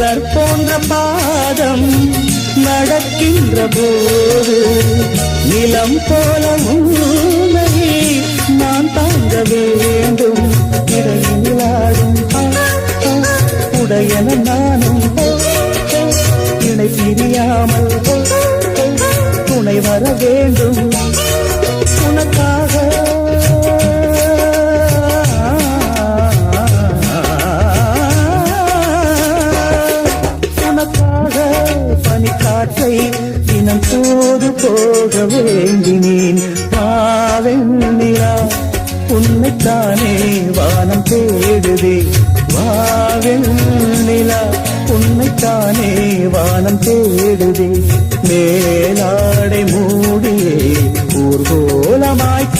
மலர் போன்ற பாதம் நடக்கின்ற போது நிலம் போல உண்மையை நான் தாங்க வேண்டும். இடையிலாடும் உடையன நானும். இணை பிரியாமல் துணை வர வேண்டும். பனி காற்றை இனம் தோது போக வேண்டினேன். பாவெண்ணிலா உன்னைத்தானே வானம் தேடுதே. வாவெண்ணிலா உன்னைத்தானே வானம் தேடுதே. மேலாடை மூடியே ஊர்கோலமாய்